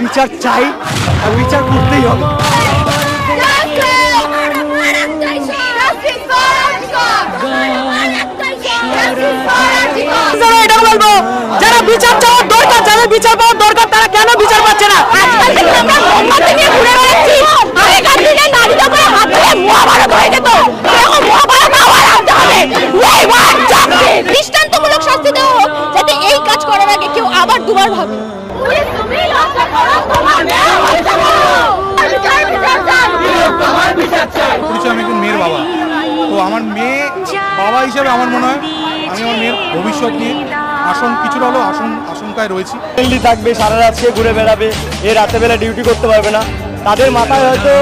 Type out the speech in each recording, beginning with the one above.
বিচার চাই আর বিচার করতেই হবে। যারা বিচার চাওয়ার দরকার, যাদের বিচার পাওয়ার দরকার, তারা কেন বিচার পাচ্ছে না? আজকাল আমরা মোমবাতি নিয়ে ঘুরে বেড়াচ্ছি আগেকার দিনে নারীদের করে হাত ধরে মহাভারত হয়ে যেত এখন মহাভারত আবার আনতে হবে We want justice! দৃষ্টান্তমূলক শাস্তি দেওয়া হোক যাতে এই কাজ করার আগে কেউ আবার দুবার ভাবে পরিচয় আমি একজন মেয়ের বাবা তো আমার মেয়ে বাবা হিসেবে আমার মনে হয়। আমি আমার মেয়ের ভবিষ্যৎ নিয়ে আসন কিছুটা হলেও আসন আশঙ্কায় রয়েছি। দিল্লি থাকবে সারা রাত সে ঘুরে বেড়াবে এ রাতে বেলা ডিউটি করতে পারবে না। তাদের মাথায় হয়তো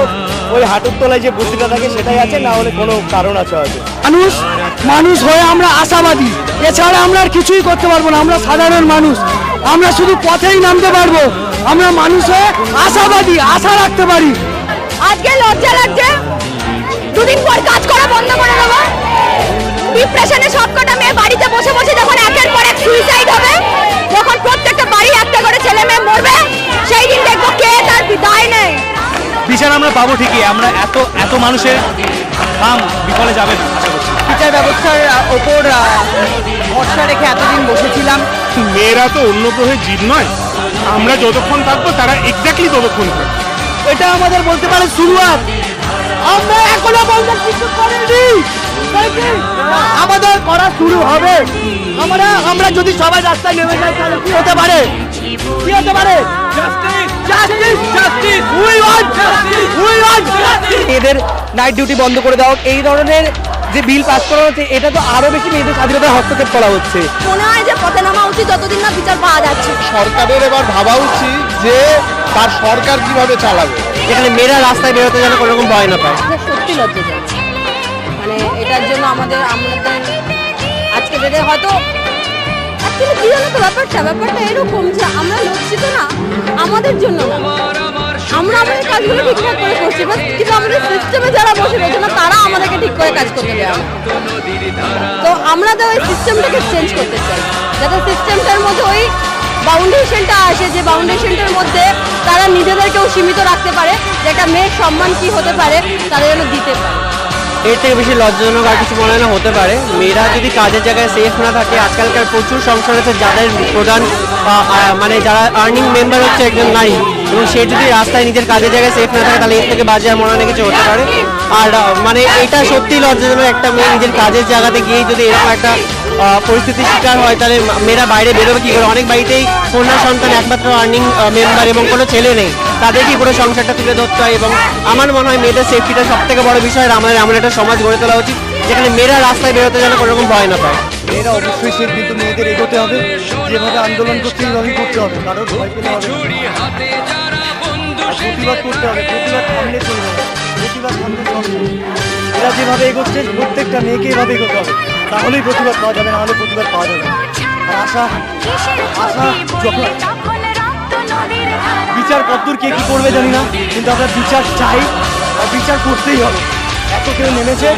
ওই হাঁটুর তলায় যে বুদ্ধিটা থাকে সেটাই আছে না হলে কোনো কারণ আছে হয়তো। মানুষ মানুষ হয়ে আমরা আশাবাদী। এছাড়া আমরা আর কিছুই করতে পারব না আমরা সাধারণ মানুষ। আমরা শুধু পথেই নামতে পারব। আমরা মানুষ হয়ে আশাবাদী আশা রাখতে পারি। আজকে লজ্জা লাগছে? দুদিন পর কাজ করা বন্ধ করে দেবো। ডিপ্রেশনে সবকটা মেয়ে বাড়িতে বসে বসে যখন একের পর এক সুইসাইড হবে যখন প্রত্যেকটা বাড়ি একটা করে ছেলে মেয়ে মরবে সেই দিন দেখব কে তার দায় নেই বিচার আমরা পাবো ঠিকই আমরা এত এত মানুষের নাম বিফলে যাবে না আশা করছি। বিচার ব্যবস্থার ওপর ভরসা রেখে এতদিন বসেছিলাম। মেয়েরা তো অন্য গ্রহের জীব নয়। আমরা যতক্ষণ থাকব তারা এক্স্যাক্টলি ততক্ষণ থাকবে। এটা আমাদের বলতে পারে শুরুয়াত। আমরা এখনও বলতে কিছু করিনি। আমাদের করা শুরু হবে। আমরা আমরা যদি সবাই রাস্তায় নেমে যাই তাহলে কি হতে পারে? কি হতে পারে? Justice justice we want justice we want justice মেয়েদের নাইট ডিউটি বন্ধ করে দেওয়া এই ধরনের যে বিল পাস করা হচ্ছে এটা তো আরও বেশি মেয়েদের স্বাধীনতায় হস্তক্ষেপ করা হচ্ছে। মনে হয় যে পথে নামা উচিত যতদিন না বিচার পাওয়া যাচ্ছে। সরকারের এবার ভাবা উচিত যে তার সরকার কীভাবে চালাবে। এখানে মেয়েরা রাস্তায় বেরোতে যেন কোনো রকম ভয় না পায়। সত্যি লজ্জাজনক। মানে এটার জন্য আমাদের আমাদের আজকে ডেটে হয়তো অ্যাকচুয়ালি জানো তো ব্যাপারটা ব্যাপারটা এরকম যে আমরা লজ্জিত না, আমাদের জন্য আমরা আমাদের কাজগুলো ঠিকঠাক করে করছি কিন্তু আমাদের সিস্টেমে যারা বসে রয়েছে না, তারা আমাদেরকে ঠিক করে কাজ করতে দেয়। তো আমরা তো ওই সিস্টেমটাকে চেঞ্জ করতে চাই, যাতে সিস্টেমটার মধ্যে ওই বাউন্ডেশনটা আসে, যে বাউন্ডেশনটার মধ্যে তারা নিজেদেরকেও সীমিত রাখতে পারে, যে একটা মেয়ের সম্মান কি হতে পারে তারা যেন দিতে পারে এর থেকে বেশি লজ্জাজনক আর কিছু মনে না হতে পারে। মেয়েরা যদি কাজের জায়গায় সেফ না থাকে, আজকালকার প্রচুর সংসার আছে যাদের প্রধান মানে যারা আর্নিং মেম্বার হচ্ছে একজন নারী। এবং সে যদি রাস্তায় নিজের কাজের জায়গায় সেফ না থাকে, তাহলে এর থেকে বাজে মনে কিছু হতে পারে। আর মানে এটা সত্যি লজ্জাজনক একটা মেয়ে নিজের কাজের জায়গাতে গিয়ে যদি এরকম একটা পরিস্থিতির শিকার হয়, তাহলে মেয়েরা বাইরে বেরোবে কী করে? অনেক বাড়িতেই কন্যা সন্তান একমাত্র আর্নিং মেম্বার এবং কোনো ছেলে নেই। তাদেরকেই পুরো সংসারটা তুলে ধরতে হয়? এবং আমার মনে হয় মেয়েদের সেফটিটা সব থেকে বড় বিষয়। আমাদের এমন একটা সমাজ গড়ে তোলা উচিত, যেখানে মেয়েরা রাস্তায় বেরোতে যেন কোনো রকম ভয় না পায়। মেয়েরা অবশ্যই সে কিন্তু মেয়েদের এগোতে হবে। যেভাবে আন্দোলন করতে এইভাবেই করতে হবে। কারোর প্রতিবাদ করতে হবে। প্রতিবাদ থামলে চলবে না। প্রতিবাদ চলবে এরা যেভাবে এগোচ্ছে, প্রত্যেকটা মেয়েকে এভাবে এগোতে হবে। তাহলেই প্রতিবাদ পাওয়া যাবে, না হলে প্রতিবাদ পাওয়া যাবে আশা আশা, যখন বিচার কতদূর কে কি করবে জানি না, কিন্তু আমরা বিচার চাই আর বিচার করতেই হবে। এত কেউ নেমেছে,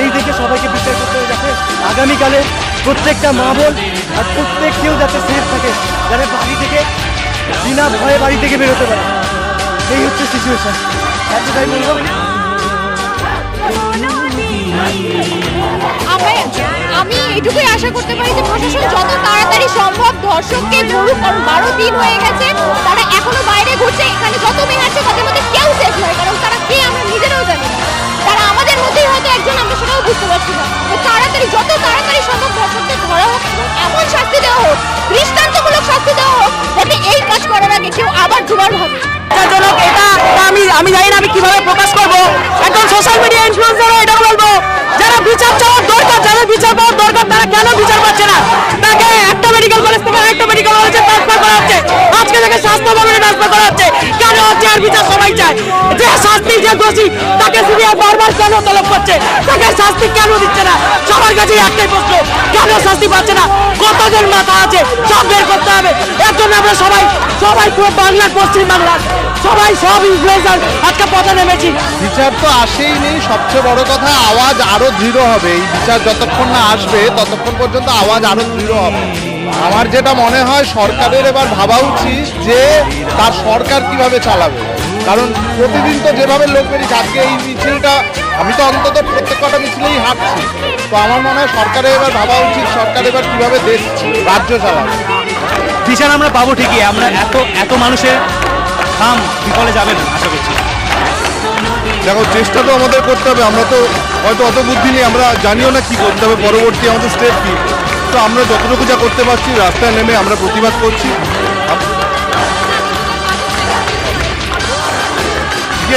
এই দেখে সবাইকে বিচার করতে হবে যাতে আগামীকালে প্রত্যেকটা মা বোন আর প্রত্যেক কেউ যাতে সেফ থাকে, যাতে বাড়ি থেকে, বিনা ভয়ে বাড়ি থেকে বেরোতে পারে। এই হচ্ছে সিচুয়েশন এতটাই বলব। আমি আমি এটুকুই আশা করতে পারি যে প্রশাসন যত তাড়াতাড়ি সম্ভব ধর্ষককে ধরুক কারণ বারো দিন হয়ে গেছে, তারা এখনও বাইরে ঘুরছে, এখানে যত মেয়ে আছে তাদের মধ্যে কেউ সেফ নয়, কারণ তারা কে আমরা নিজেরাও জানি তারা আমাদের মধ্যেই হয়তো একজন, আমরা সেটাও বুঝতে পারছি না। তো তাড়াতাড়ি, যত তাড়াতাড়ি সম্ভব ধর্ষকদের ধরা হোক এবং এমন শাস্তি দেওয়া হোক, দৃষ্টান্তমূলক শাস্তি দেওয়া হোক, যাতে এই কাজ করার আগে কেউ আবার দুবার লজ্জাজনক এটা আমি আমি জানি না আমি কীভাবে প্রকাশ করব। এখন সোশ্যাল মিডিয়া ইনফ্লুয়েন্সাররা এটা শাস্তি যে দোষী, তাকে সিবিআই বারবার কেন তলব করছে? তাকে শাস্তি কেন দিচ্ছে না? সবার কাছে একটাই প্রশ্ন, কেন শাস্তি পাচ্ছে না? কতজন মাথা আছে? সব বের করতে হবে। এর জন্য আমরা সবাই সবাই পুরো বাংলার পশ্চিম বাংলার, সবাই সব ইনফ্লুয়েন্সার আজকে পথে নেমেছি। বিচার তো আসেই নেই, সবচেয়ে বড় কথা আওয়াজ আরও দৃঢ় হবে। এই বিচার যতক্ষণ না আসবে, ততক্ষণ পর্যন্ত আওয়াজ আরও দৃঢ় হবে। আমার যেটা মনে হয়, সরকারের এবার ভাবা উচিত যে তার সরকার কীভাবে চালাবে। কারণ প্রতিদিন তো যেভাবে লোক বেরিয়েছে আজকে এই মিছিলটা আমি তো অন্তত প্রত্যেক কটা মিছিলেই হাঁটছি। তো আমার মনে হয় সরকারের এবার ভাবা উচিত সরকার এবার কীভাবে দেশ রাজ্য চালাবে বিচার আমরা পাবো ঠিকই আমরা এত এত মানুষের দাম বিফলে যাবে না আশা করছি। দেখো চেষ্টা তো আমাদের করতে হবে আমরা তো হয়তো অত বুদ্ধি নেই আমরা জানিও না কি করতে হবে পরবর্তী আমাদের স্টেপ কি। তো আমরা যতটুকু যা করতে পারছি রাস্তায় নেমে আমরা প্রতিবাদ করছি।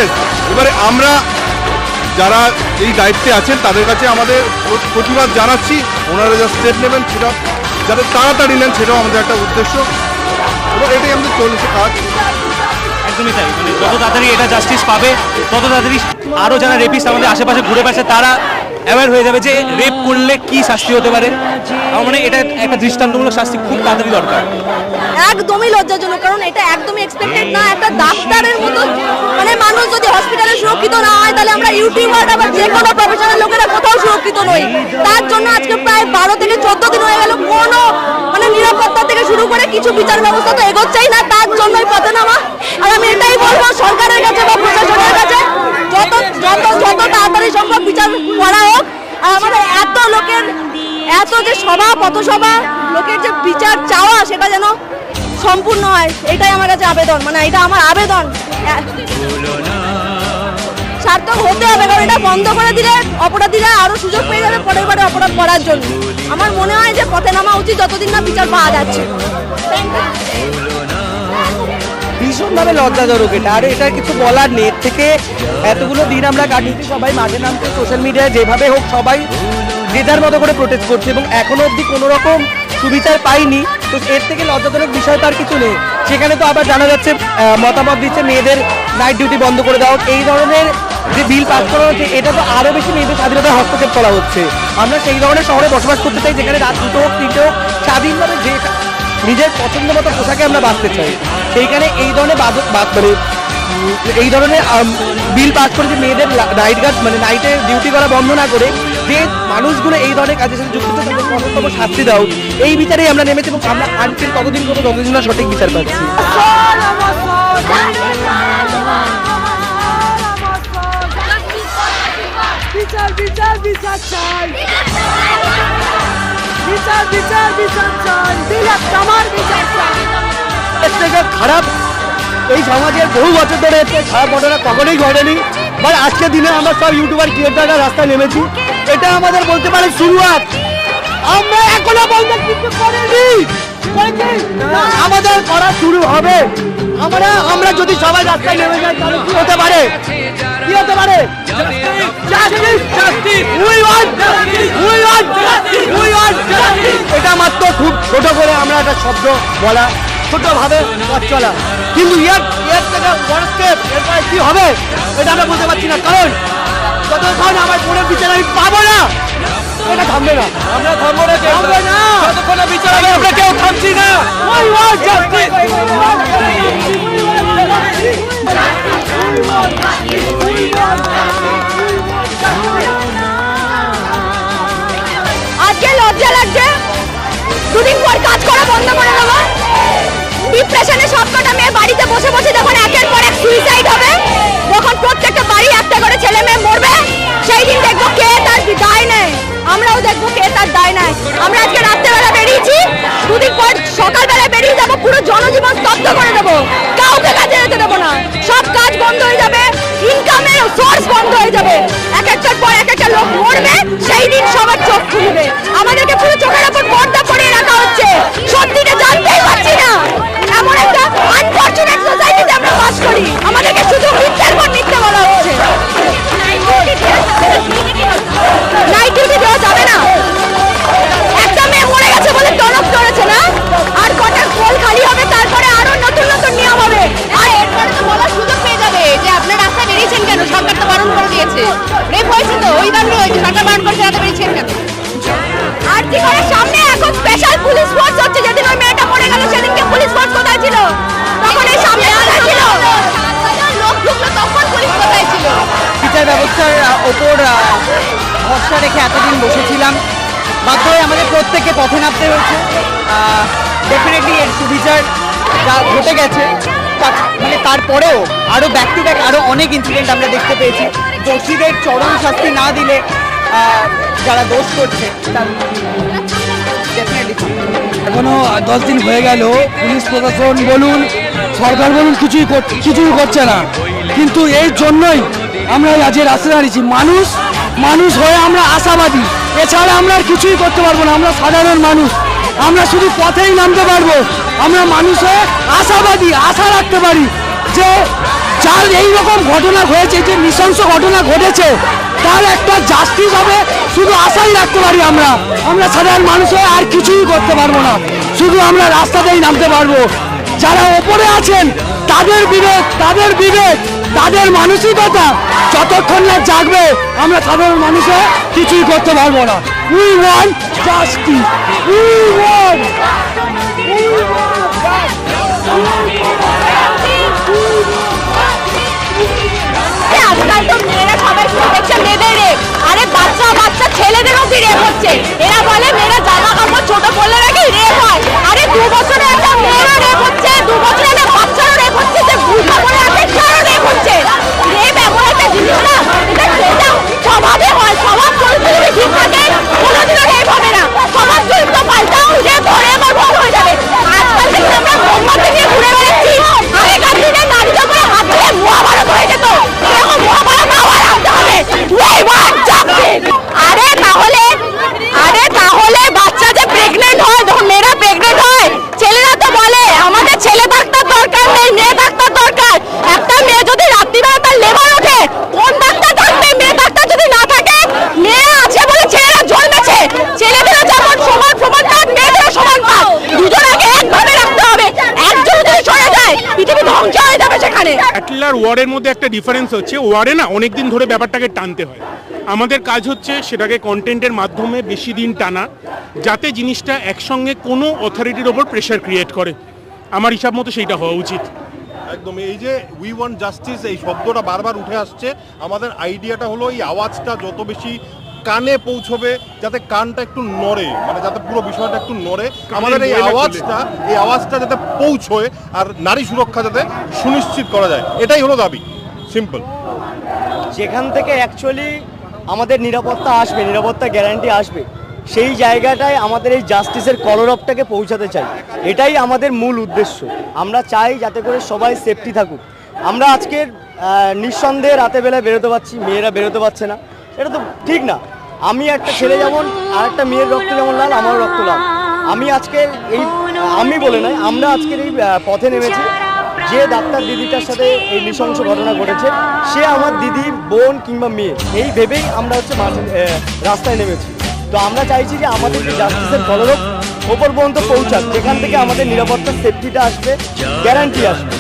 আছে এবারে আমরা যারা এই দায়িত্বে আছেন, তাদের কাছে আমাদের প্রতিবাদ জানাচ্ছি। ওনারা যা স্টেপ নেবেন সেটা, যাতে তাড়াতাড়ি নেন সেটাও আমাদের একটা উদ্দেশ্য। এবং এটাই আমাদের চলছে কাজ। একদমই তাই। মানে যত তাড়াতাড়ি এটা জাস্টিস পাবে, তত তাড়াতাড়ি আরও যারা রেপিস আমাদের আশেপাশে ঘুরে বেড়াচ্ছে, তারা অ্যাওয়ার হয়ে যাবে যে রেপ করলে কি শাস্তি হতে পারে। আমার মানে এটা একটা দৃষ্টান্তমূলক শাস্তি খুব তাড়াতাড়ি দরকার। একদমই লজ্জাজনক, কারণ এটা একদমই এক্সপেক্টেড না। একটা ডাক্তারের মতো মানে মানুষ যদি হসপিটালে সুরক্ষিত না হয়, তাহলে আমরা ইউটিউবার আবার যে কোনো প্রফেশনাল লোকেরা কোথাও সুরক্ষিত নই। তার জন্য আজকে প্রায় বারো থেকে চোদ্দ দিন হয়ে গেল, কোনো মানে নিরাপত্তা থেকে শুরু করে কিছু বিচার ব্যবস্থা তো এগোচ্ছেই না। তার জন্যই পথে নামা। আর আমি এটাই বলব, সরকারের কাছে বা প্রশাসনের কাছে যত যত যত তাড়াতাড়ি সম্ভব বিচার করা হোক। আর আমাদের এত লোকের, এত যে সভা, পথসভা, লোকের যে বিচার চাওয়া, সেটা যেন সম্পূর্ণ হয়, এটাই আমার কাছে আবেদন। মানে এটা আমার আবেদন। সার্থক হতে হবে, কারণ এটা বন্ধ করে দিলে অপরাধীরা আরও সুযোগ পেয়ে যাবে পরের বারে অপরাধ করার জন্য। আমার মনে হয় যে পথে নামা উচিত যতদিন না বিচার পাওয়া যাচ্ছে। ভীষণভাবে লজ্জাজনক এটা। আর এটা কিছু বলার নেই। এর থেকে এতগুলো দিন আমরা কাটিয়েছি, সবাই মাঝে নামছে সোশ্যাল মিডিয়ায় যেভাবে হোক সবাই যে যার মতো করে প্রোটেস্ট করছে এবং এখনও অবধি কোনো রকম সুবিচার পাইনি। তো এর থেকে লজ্জাজনক বিষয় তার কিছু নেই। সেখানে তো আবার জানা যাচ্ছে মতামত দিচ্ছে মেয়েদের নাইট ডিউটি বন্ধ করে দেওয়া এই ধরনের যে বিল পাস করা হচ্ছে, এটা তো আরও বেশি মেয়েদের স্বাধীনতায় হস্তক্ষেপ করা হচ্ছে। আমরা সেই ধরনের শহরে বসবাস করতে চাই, যেখানে রাত দুটো হোক, তিনটে হোক, স্বাধীনভাবে যে নিজের পছন্দ মতো পোশাকে আমরা বাঁচতে চাই সেইখানে এই ধরনের মানে এই ধরনের বিল পাস করে যে মেয়েদের নাইট গার্ড মানে নাইটে ডিউটি করা বন্ধ না করে যে মানুষগুলো এই ধরনের কাজের সাথে যুক্ত তাদের শাস্তি দাও এই বিচারেই আমরা নেমেছি এবং আমরা আনছিল ততদিন কোনো যতদিন না সঠিক বিচার পাচ্ছি বিচার বিচার বিচার চাই বিচার বিচার বিচার চাই। দিলাম আমার বিচার চাই। এর থেকে খারাপ এই সমাজের বহু বছর ধরে এর থেকে খারাপ ঘটনা কখনোই ঘটেনি। বাট আজকের দিনে আমরা সব ইউটিউবার ক্রিয়েটাররা রাস্তায় নেমেছি। এটা আমাদের বলতে পারে শুরুয়াত। আমরা এখনও বলতে কিছু করিনি। আমাদের করা শুরু হবে। আমরা আমরা যদি সবাই রাস্তায় নেমে যাই, তাহলে কি হতে পারে? কি হতে পারে! এটা মাত্র খুব ছোট করে আমরা একটা শব্দ বলা, ছোটভাবে পথ চলা। কিন্তু কি হবে? এটা আমরা বলতে পারছি না। কারণ যতক্ষণ আমার বোনের বিচার আমি পাবো না। এটা থামবে না। আমরা থামবো না থামবে না। যতক্ষণ না বিচার হবে আমরা কেউ থামছি না। We want justice! আজকে লজ্জা লাগছে? দুদিন পর কাজ করা বন্ধ করে দেবো। ডিপ্রেশনে সবকটা মেয়ে বাড়িতে বসে বসে যখন একের পর এক সুইসাইড হবে যখন প্রত্যেকটা বাড়ি একটা করে ছেলে মেয়ে মরবে। সেই দিন দেখব কে তার দায় নেয়। আমরাও দেখব কে তার দায় নাই আমরা আজকে রাত্রেবেলা বেরিয়েছি, দুদিন পর সকালবেলা বেরিয়ে যাব বিচার ব্যবস্থার ওপর ভরসা রেখে এতদিন বসেছিলাম। বাধ্য হয়ে আমাদের প্রত্যেককে পথে নামতে হয়েছে। ডেফিনেটলি এর সুবিচার যা ঘটে গেছে মানে তারপরেও আরও ব্যাক ব্যাক আরও অনেক ইনসিডেন্ট আমরা দেখতে পেয়েছি। দোষীদের চরম শাস্তি না দিলে যারা দোষ করছে, তার এখনও দশ দিন হয়ে গেল, পুলিশ প্রশাসন বলুন, সরকার বলুন, কিছুই কিছুই করছে না। কিন্তু এই জন্যই আমরা আজ এই রাস্তায় দাঁড়িয়েছি। মানুষ মানুষ হয়ে আমরা আশাবাদী। এছাড়া আমরা আর কিছুই করতে পারব না। আমরা সাধারণ মানুষ। আমরা শুধু পথেই নামতে পারব। আমরা মানুষ হয়ে আশাবাদী, আশা রাখতে পারি যে যার এই রকম ঘটনা হয়েছে যে নৃশংস ঘটনা ঘটেছে, তার একটা জাস্টিস হবে। শুধু আশাই রাখতে পারি আমরা। আমরা সাধারণ মানুষ হয়ে আর কিছুই করতে পারব না। শুধু আমরা রাস্তাতেই নামতে পারব। যারা ওপরে আছেন, তাদের বিবেক তাদের বিবেক। তাদের মানসিকতা যতক্ষণ না জাগবে, আমরা সাধারণ মানুষ কিছুই করতে পারব না। উই ওয়ান্ট আজকাল আরে বাচ্চা বাচ্চা, ছেলেদেরও কি হচ্ছে? এরা বলে মেয়েরা জামা কাপড় ছোট নাকি রেপ হয়। আরে দু বছরে একটা মেয়েরও রেপ হচ্ছে, দু বছরে ব্যাটল আর মধ্যে একটা ডিফারেন্স হচ্ছে। ওয়ারে না অনেক দিন ধরে ব্যাপারটাকে টানতে হয়। আমাদের কাজ হচ্ছে সেটাকে কন্টেন্টের মাধ্যমে বেশি দিন টানা, যাতে জিনিসটা একসঙ্গে কোনো অথরিটির ওপর প্রেশার ক্রিয়েট করে। আমার হিসাব মতো সেইটা হওয়া উচিত। একদম, এই যে উই ওয়ান্ট জাস্টিস এই শব্দটা বারবার উঠে আসছে। আমাদের আইডিয়াটা হলো এই আওয়াজটা যত বেশি কানে পৌঁছবে যাতে কানটা একটু নড়ে মানে যাতে পুরো বিষয়টা একটু নড়ে। আমাদের এই আওয়াজটা এই আওয়াজটা যাতে পৌঁছয় আর নারী সুরক্ষা যাতে সুনিশ্চিত করা যায় এটাই হলো দাবি। সিম্পল যেখান থেকে অ্যাকচুয়ালি আমাদের নিরাপত্তা আসবে নিরাপত্তা গ্যারান্টি আসবে সেই জায়গাটায় আমাদের এই জাস্টিসের কলরবটাকে পৌঁছাতে চাই। এটাই আমাদের মূল উদ্দেশ্য। আমরা চাই যাতে করে সবাই সেফটি থাকুক। আমরা আজকের নিঃসন্দেহে রাতে বেলায় বেরোতে পারছি মেয়েরা বেরোতে পারছে না। এটা তো ঠিক না। আমি একটা ছেলে যেমন, আর একটা মেয়ের রক্ত যেমন লাল আমার রক্ত লাল। আমি আজকে এই, আমি বলে নয়, আমরা আজকের এই পথে নেমেছি। যে ডাক্তার দিদিটার সাথে এই নৃশংস ঘটনা ঘটেছে, সে আমার দিদির বোন কিংবা মেয়ে। এই ভেবেই আমরা হচ্ছে রাস্তায় নেমেছি। তো আমরা চাইছি যে আমাদের যে জাস্টিসের কলরব ওপর পর্যন্ত পৌঁছাক, যেখান থেকে আমাদের নিরাপত্তার সেফটিটা আসবে গ্যারান্টি আসবে।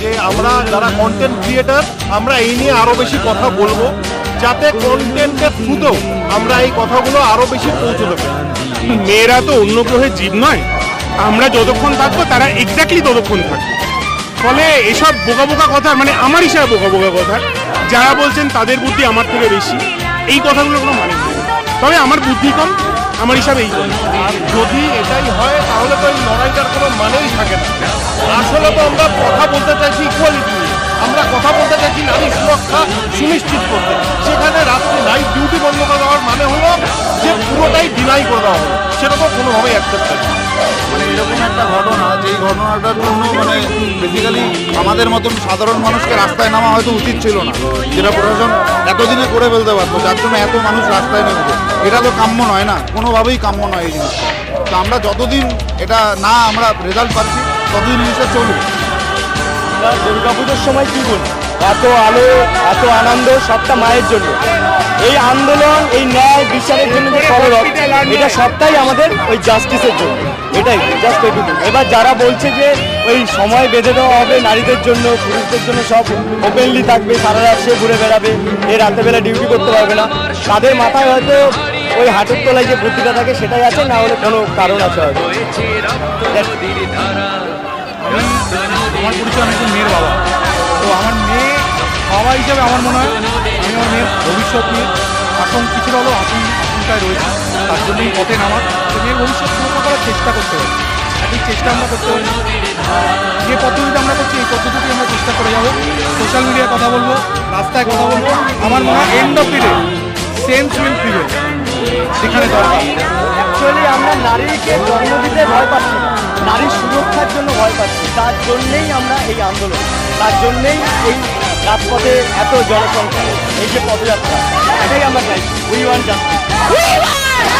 যে আমরা যারা কন্টেন্ট ক্রিয়েটার আমরা এই নিয়ে আরও বেশি কথা বলব। যাতে কন্টেন্টের থ্রুতেও আমরা এই কথাগুলো আরও বেশি পৌঁছতে পারি মেয়েরা তো অন্য গ্রহের জীব নয়। আমরা যতক্ষণ থাকব, তারা এক্স্যাক্টলি ততক্ষণ থাকবে। ফলে এসব বোকা বোকা কথা মানে আমার হিসাবে বোকা বোকা কথা, যারা বলছেন তাদের বুদ্ধি আমার থেকে বেশি। এই কথাগুলো কোনো মানে নেই। তবে আমার বুদ্ধি কম, আমার হিসাবে এই। আর যদি এটাই হয়, তাহলে তো এই লড়াইটার কোনো মানেই থাকে না। আসলে তো আমরা কথা বলতে চাইছি ইকুয়ালিটি আমরা কথা বলতে চাইছি নারী সুরক্ষা সুনিশ্চিত করতে। সেখানে রাত্রে নাইট ডিউটি বন্ধ করে দেওয়ার মানে হলো যে পুরোটাই ডিনাই করে দেওয়া হলো। সেটা তো কোনোভাবেই অ্যাকসেপ্ট না মানে এরকম একটা ঘটনা, যেই ঘটনাটার জন্য মানে বেসিক্যালি আমাদের মতন সাধারণ মানুষকে রাস্তায় নামা হয়তো উচিত ছিল না, যেটা প্রশাসন এতদিনে করে ফেলতে পারতো, যার জন্য এত মানুষ রাস্তায় নেমেছে। এটা তো কাম্য নয় না, কোনোভাবেই কাম্য নয় এই জিনিসটা। তো আমরা যতদিন এটা না আমরা রেজাল্ট পাচ্ছি, ততদিন জিনিসটা চলুক। আমরা দুর্গাপুজোর সময় কি বলি? এত আলো, এত আনন্দ, সবটা মায়ের জন্য। এই আন্দোলন, এই ন্যায় বিচারের জন্য যে কলরব এটা সবটাই আমাদের ওই জাস্টিসের জন্য। এটাই জাস্ট এটুকু। এবার যারা বলছে যে ওই সময় বেঁধে দেওয়া হবে নারীদের জন্য, পুরুষদের জন্য সব ওপেনলি থাকবে, সারা রাত সে ঘুরে বেড়াবে, এ রাতেবেলা ডিউটি করতে পারবে না। তাদের মাথায় হয়তো ওই হাটের তলায় যে বুদ্ধিটা থাকে, সেটাই আছে, না হলে কোনো কারণ আছে হয়তো। আমার পরিচয় আমি একজন মেয়ের বাবা। তো আমার মেয়ে, বাবা হিসাবে আমার মনে হয় আমি আমার মেয়ের ভবিষ্যৎ নিয়ে আশঙ্ক কিছুটা হলেও আশঙ্ক আশঙ্কায় রয়েছে তার জন্যই পথে নামা এবং এর ভবিষ্যৎ সুরক্ষা করার চেষ্টা করতে হবে। একই চেষ্টা আমরা করতে পারি যে পদ্ধতিতে আমরা করছি, এই পদ্ধতিতে আমরা চেষ্টা করে যাব। সোশ্যাল মিডিয়ায় কথা বলব, রাস্তায় কথা বলব। আমার মনে হয় end of the day sense will prevail সেখানে দরকার। অ্যাকচুয়ালি আমরা নারীকে জন্ম দিতে ভয় পাচ্ছি না। নারীর সুরক্ষার জন্য ভয় পাচ্ছি তার জন্যেই আমরা এই আন্দোলন তার জন্যেই এই রাজপথে এত জনসংখ্যা এই যে পদযাত্রা এটাই আমরা চাই উই ওয়ান জাস্টিস